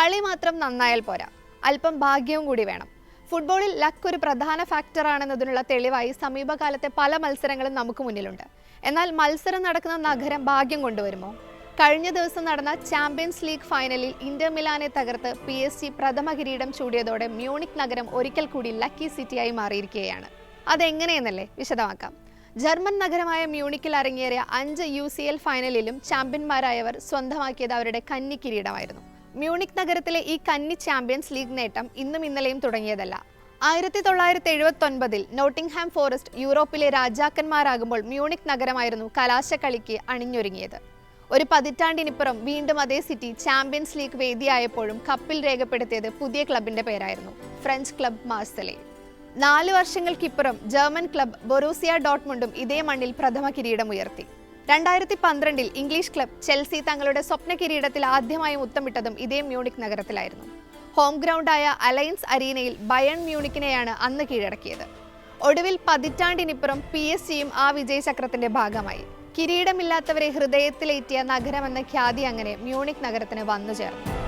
കളി മാത്രം നന്നായാൽ പോരാ. അല്പം ഭാഗ്യവും കൂടി വേണം. ഫുട്ബോളിൽ ലക്ക് ഒരു പ്രധാന ഫാക്ടറാണെന്നതിനുള്ള തെളിവായി സമീപകാലത്തെ പല മത്സരങ്ങളും നമുക്ക് മുന്നിലുണ്ട്. എന്നാൽ മത്സരം നടക്കുന്ന നഗരം ഭാഗ്യം കൊണ്ടുവരുമോ? കഴിഞ്ഞ ദിവസം നടന്ന ചാമ്പ്യൻസ് ലീഗ് ഫൈനലിൽ ഇന്റർ മിലാനെ തകർത്ത് പി എസ് ജി പ്രഥമ കിരീടം ചൂടിയതോടെ മ്യൂണിക് നഗരം ഒരിക്കൽ കൂടി ലക്കി സിറ്റിയായി മാറിയിരിക്കുകയാണ്. അതെങ്ങനെയെന്നല്ലേ വിശദമാക്കാം. ജർമ്മൻ നഗരമായ മ്യൂണിക്കിൽ അരങ്ങേറിയ അഞ്ച് യു ഫൈനലിലും ചാമ്പ്യന്മാരായവർ സ്വന്തമാക്കിയത് അവരുടെ കന്നി കിരീടമായിരുന്നു. മ്യൂണിക് നഗരത്തിലെ ഈ കന്നി ചാമ്പ്യൻസ് ലീഗ് നേട്ടം ഇന്നും ഇന്നലെയും തുടങ്ങിയതല്ല. ആയിരത്തി തൊള്ളായിരത്തി എഴുപത്തി ഒൻപതിൽ നോട്ടിംഗ്ഹാം ഫോറസ്റ്റ് യൂറോപ്പിലെ രാജാക്കന്മാരാകുമ്പോൾ മ്യൂണിക് നഗരമായിരുന്നു കലാശക്കളിക്ക് അണിഞ്ഞൊരുങ്ങിയത്. ഒരു പതിറ്റാണ്ടിനിപ്പുറം വീണ്ടും അതേ സിറ്റി ചാമ്പ്യൻസ് ലീഗ് വേദിയായപ്പോഴും കപ്പിൽ രേഖപ്പെടുത്തിയത് പുതിയ ക്ലബിന്റെ പേരായിരുന്നു ഫ്രഞ്ച് ക്ലബ് മാർസലെ. നാല് വർഷങ്ങൾക്കിപ്പുറം ജർമ്മൻ ക്ലബ് ബൊറൂസിയ ഡോട്ട്മുണ്ടും ഇതേ മണ്ണിൽ പ്രഥമ കിരീടം ഉയർത്തി രണ്ടായിരത്തി പന്ത്രണ്ടിൽ ഇംഗ്ലീഷ് ക്ലബ് ചെൽസി തങ്ങളുടെ സ്വപ്ന കിരീടത്തിൽ ആദ്യമായി മുത്തമിട്ടതും ഇതേ മ്യൂണിക് നഗരത്തിലായിരുന്നു. ഹോം ഗ്രൗണ്ടായ അലയൻസ് അരീനയിൽ ബയൺ മ്യൂണിക്കിനെയാണ് അന്ന് കീഴടക്കിയത്. ഒടുവിൽ പതിറ്റാണ്ടിനിപ്പുറം പി എസ് സിയും ആ വിജയചക്രത്തിന്റെ ഭാഗമായി. കിരീടമില്ലാത്തവരെ ഹൃദയത്തിലേറ്റിയ നഗരമെന്ന ഖ്യാതി അങ്ങനെ മ്യൂണിക് നഗരത്തിന് വന്നു ചേർന്നു